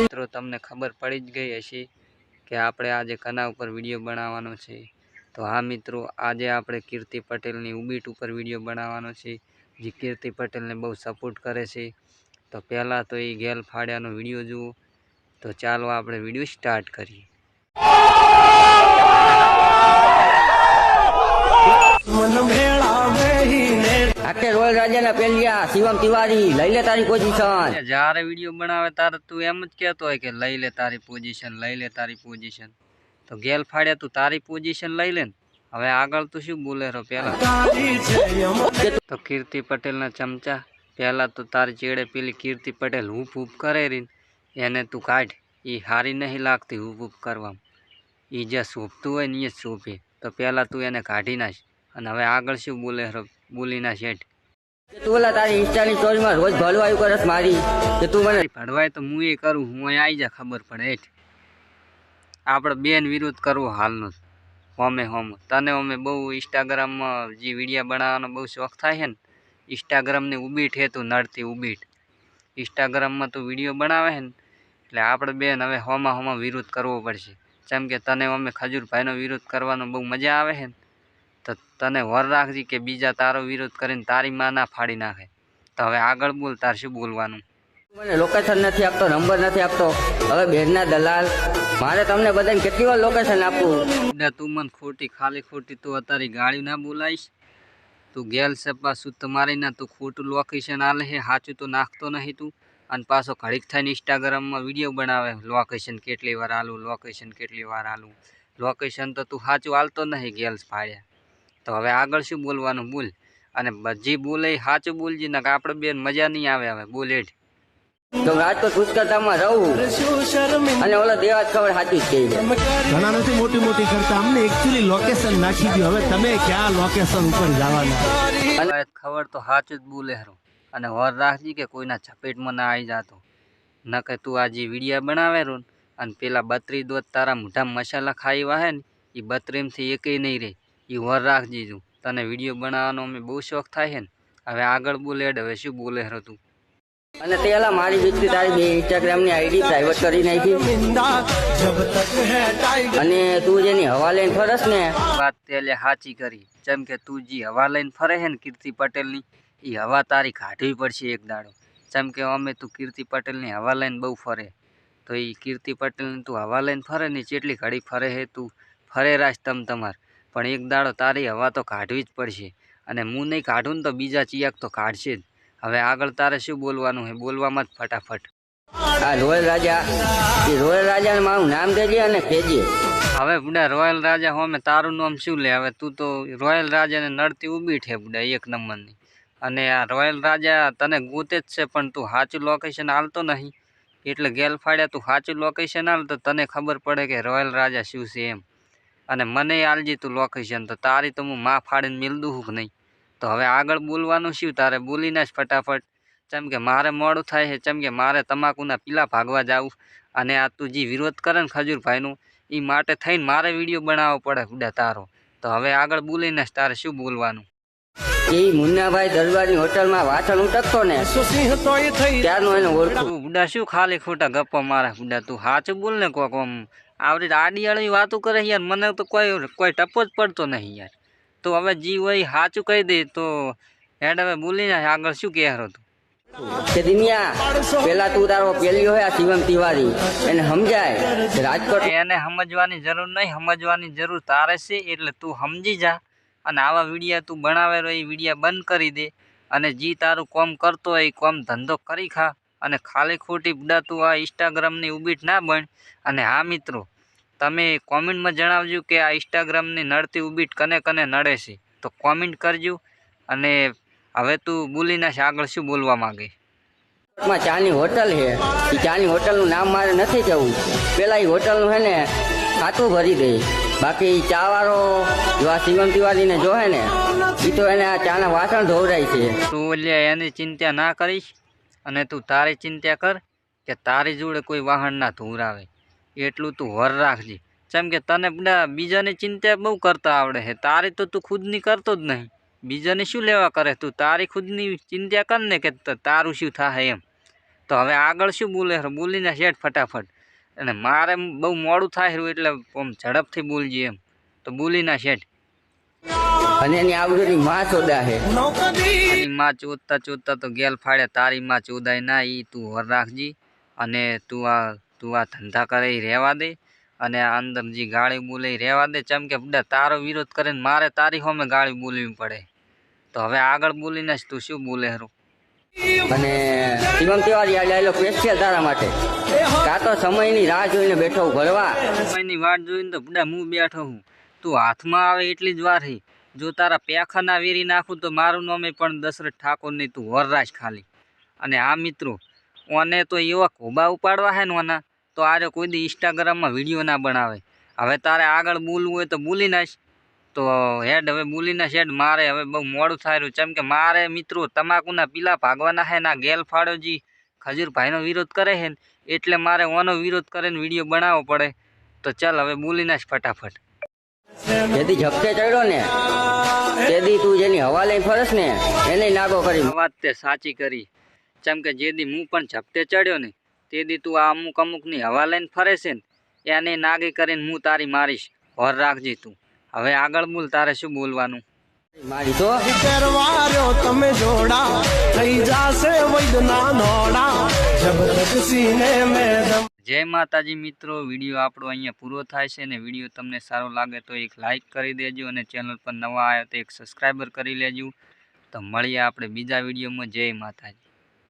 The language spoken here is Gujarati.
મિત્રો, તમને ખબર પડી જ ગઈ હશે કે આપણે આજે કના ઉપર વીડિયો બનાવવાનો છે. તો હા, મિત્રો, આજે આપણે કીર્તિ પટેલની ઉબીટ ઉપર વીડિયો બનાવવાનો છે, જે કીર્તિ પટેલને બહુ સપોર્ટ કરે છે. તો પહેલાં તો એ ગેલ ફાડ્યાનો વીડિયો જુઓ. તો ચાલો આપણે વીડિયો સ્ટાર્ટ કરીએ. રોયલ રાજાના પેલિયા શિવમ તિવારી, લઈ લે તારી પોઝિશન જ્યારે વીડિયો બનાવે ત્યારે તું એમ જ કહેતો હોય કે લઈ લે તારી પોઝિશન લઈ લે તારી પોઝિશન તો ગેલ ફાડે, તું તારી પોઝિશન લઈ લે હવે આગળ તું શું બોલે રહો પહેલાં? તારી તો કીર્તિ પટેલના ચમચા. પહેલાં તો તારી ચેડે પેલી કીર્તિ પટેલ હૂપ હૂપ કરે એને તું કાઢ. એ હારી નહીં લાગતી હૂપ હૂપ કરવામાં. એ જે શોભતું હોય ને એ જ શોભે તો પહેલાં તું એને કાઢી નાખ. અને હવે આગળ શું બોલે બોલી ના શેઠ કે તું જા વીડિયો બનાવવાનો બહુ શોખ થાય છે ને ઇન્સ્ટાગ્રામની ઉબીટ હે તું નડતી ઉબીટ. ઇન્સ્ટાગ્રામમાં તું વીડિયો બનાવે છે ને, એટલે આપણે બેન હવે હોમાં હોમાં વિરોધ કરવો પડશે. જેમ કે તને અમે ખજૂરભાઈનો વિરોધ કરવાનો બહુ મજા આવે છે ને તો તને વર રાખજી કે બીજા તારો વિરોધ કરીને તારી માં ના ફાડી નાખે. તો હવે આગળ બોલ તાર શું બોલવાનું? મને લોકેશન નથી આપતો નંબર નથી આપતો. હવે બેનના દલાલ મારે તમને બધાને કેટલી વાર લોકેશન આપવું? તું મને ખોટી ખાલી ખોટી તું અત્યારે ગાડી ના બોલાવીશ તું ગેલ છે પાછું તમારી ના તું ખોટું લોકેશન આલે હે સાચું તો નાખતો નહીં તું. અને પાછો ઘડીક થઈને ઇન્સ્ટાગ્રામમાં વીડિયો બનાવે લોકેશન કેટલી વાર આલું લોકેશન કેટલી વાર આલું. લોકેશન તો તું સાચું આલતો નહીં ગેલ્સ ફાડ્યા તો હવે આગળ શું બોલવાનું? બોલ. અને બધી બોલે સાચું બોલજી ને આપણે બેન મજા નહીં આવે હવે બોલે તો હું રાજકોટ પુષ્કરધામમાં રહું. અને ઓલો દેવાજ ખબર સાચી જ છે ઘણા નથી મોટી મોટી કરતા. અમને એકચ્યુઅલી લોકેશન નાખી દો હવે તમે ક્યાં લોકેશન ઉપર જવાના? ખબર તો સાચું જ બોલે હરો. અને વર રાખજી કે કોઈના ઝપેટમાં ના આવી જાતો. ન કે તું આજે વિડીયા બનાવે રો અને પેલા બત્રી દોત તારા મોઢા મસાલા ખાઈ વાહે ને એ બત્રીમથી એકેય નહીં રહે. એ વર રાખજી તું. તને વીડિયો બનાવવાનો અમે બહુ શોખ થાય છે ને. હવે આગળ બોલે હવે શું બોલે હરો તું? અને તે એલા મારી દીકરી તારી બે ઇન્સ્ટાગ્રામની આઈડી પ્રાઇવેટ કરી નાખી. અને તું જેની હવા લઈને ફરસ ને. વાત તેલે સાચી કરી. જેમ કે તું જે હવા લઈને ફરે છે ને કીર્તિ પટેલની એ હવા તારી કાઢવી પડશે એક દાડો. જેમ કે અમે તું કીર્તિ પટેલની હવા લઈને બહુ ફરે. તો એ કીર્તિ પટેલની તું હવા લઈને ફરે ને જેટલી ઘડી ફરે હે તું ફરે રાજ તમ તમાર. પણ એક દાડો તારી હવા તો કાઢવી જ પડશે. અને હું નહીં કાઢું ને તો બીજા ચિયાક તો કાઢશે જ. હવે આગળ તારે શું બોલવાનું છે બોલવામાં જ ફટાફટ. આ રોયલ રાજા. એ રોયલ રાજાને મારું નામ દેજે અને કહેજે. હવે બુડા રોયલ રાજા હોમે તારું નામ શું લે? હવે તું તો રોયલ રાજાને નડતી ઊભી છે બુડા એક નંબરની. અને આ રોયલ રાજા તને ગોતે જ છે પણ તું સાચું લોકેશન હાલતો નહીં. એટલે ગેલ ફાડ્યા તું સાચું લોકેશન હાલ તો તને ખબર પડે કે રોયલ રાજા શું છે એમ. અને મને આલજી તું લોકેશન તો તારી તો હું માં ફાડીને મિલદું હું કે નહીં? તો હવે આગળ બોલવાનું શું? તારે બોલીને જ ફટાફટ. જેમ કે મારે મોડું થાય છે ચમ કે મારે તમાકુના પીલા ભાગવા જાવું. અને આ તું જે વિરોધ કરે ને ખજૂરભાઈનું એ માટે થઈને મારે વીડિયો બનાવવો પડે બુડા તારો. તો હવે આગળ બોલીને જ તારે શું બોલવાનું? એ મુન્નાભાઈ દરબારની હોટલમાં વાસણ ઉટકતો ને શું સિંહ તોય થઈ ત્યારનો એને ઓળખું. શું ખાલી ખોટા ગપ્પા મારે બુડા તું? સાચું બોલ ને કોક આવડી આડી વાતો કરે યાર મને તો કોઈ કોઈ ટપો જ પડતો નહીં યાર. તો હવે જી હોય સાચું કહી દે તો હેડ હવે બોલી જાય આગળ શું કહેરો તું? કે દિનિયા પેલા તું તારો પેલી હોય આ શિવમ તિવારી. એને સમજાય રાજકોટ એને સમજવાની જરૂર નહીં સમજવાની જરૂર તારે છે એટલે તું સમજી જા. અને આવા વિડીયા તું બનાવેલો એ વિડીયા બંધ કરી દે. અને જે તારું કોમ કરતો હોય એ કોમ ધંધો કરી ખા. અને ખાલી ખોટી ઉડાતું આ ઇન્સ્ટાગ્રામની ઉબીટ ના બન. અને હા મિત્રો તમે કોમેન્ટમાં જણાવજો કે આ ઇન્સ્ટાગ્રામની નડતી ઉબીટ કને કને નડે છે. તો કોમેન્ટ કરજો અને હવે તું બોલી નાખ આગળ શું બોલવા માંગે? માં ચાની હોટલ છે. એ ચાની હોટલનું નામ મારે નથી કહેવું. પેલા એ હોટલનું છે ને ખાતું ભરી દે. બાકી ચા વાળો જો આ શિવમ તિવારીને જોહે ને એ તો એને આ ચાના વાસણ ધોવરાય છે. તું એટલે એની ચિંતા ના કરીશ. અને તું તારી ચિંતા કર કે તારી જોડે કોઈ વાહન ના આવે એટલું તું વર રાખજે. જેમ કે તને બીજાની ચિંતા બહુ કરતા આવડે છે. તારી તો તું ખુદની કરતો જ નહીં. બીજાને શું લેવા કરે? તું તારી ખુદની ચિંતા કર ને કે તારું શું થાય એમ. તો હવે આગળ શું બોલે? બોલીને શેઠ ફટાફટ. અને મારે બહુ મોડું થાય રહ્યું એટલે આમ ઝડપથી બોલજે એમ. તો બોલીના શેઠ. અને એની આવડુની માં સોદા છે. માં ચૂતતા ચૂતતા તો ગેલ ફાડે તારી માં ચોદાય ના એ તું વર રાખજી અને તું આ તું આ ધંધા કરે ઈ રહેવા દે અને અંદર જે ગાળી બોલે ઈ રહેવા દે. ચમ કે બધા તારો વિરોધ કરે ને મારે તારી હોમે ગાળી બોલવી પડે. તો હવે આગળ બોલીને જ તું શું બોલે હરું? અને શિવમ તિવારી આવેલો સ્પેશિયલ તારા માટે. કાં તો સમયની રાહ જોઈને બેઠો હું ભરવા. સમયની વાટ જોઈને તો બધા હું બેઠો હું. તું હાથમાં આવે એટલી જ વાર હી. જો તારા પેખાના વેરી નાખું તો મારું નામે પણ દશરથ ઠાકોરની તું વરરાશ ખાલી. અને આ મિત્રો, ઓને તો એવા ખોબા ઉપાડવા હે ને ઓના, તો આરે કોઈ દી ઇન્સ્ટાગ્રામમાં વીડિયો ના બનાવે. હવે તારે આગળ બોલવું હોય તો બોલી નાખ. તો હેડ, હવે બોલી નાખ હેડ, મારે હવે બહુ મોડું થાય રહ્યું ચમ કે મારે મિત્રો તમાકુના પીલા ભાગવાના હે ના ગેલ ફાળોજી ખજૂરભાઈનો વિરોધ કરે ને, એટલે મારે ઓનો વિરોધ કરીને વીડિયો બનાવવો પડે. તો ચાલ હવે બોલી નાખ ફટાફટ. જેથી ઝપટે ચડ્યો ને. તેથી તું જેની હવા લઈને ફરસ ને એને નાગો કરી. વાત તે સાચી કરી. ચમ કે જે હું પણ ઝપટે ચડ્યો ને તેથી તું આ અમુક અમુકની હવા લઈને ફરે છે ને એને નાગી કરીને હું તારી મારીશ. હોર રાખજે તું. હવે આગળ બોલ તારે શું બોલવાનું? મારી તો કરવાર્યો તમે જોડા થઈ જાશે વૈદના નોડા. જબ તક સીને મેં જય માતાજી મિત્રો. વીડિયો આપણો અહીંયા પૂરો થાય છે ને વીડિયો તમને સારો લાગે તો એક લાઈક કરી દેજો અને ચેનલ પર નવા આવ્યા તો એક સબસ્ક્રાઈબર કરી લેજો. તો મળીએ આપણે બીજા વિડીયોમાં. જય માતાજી.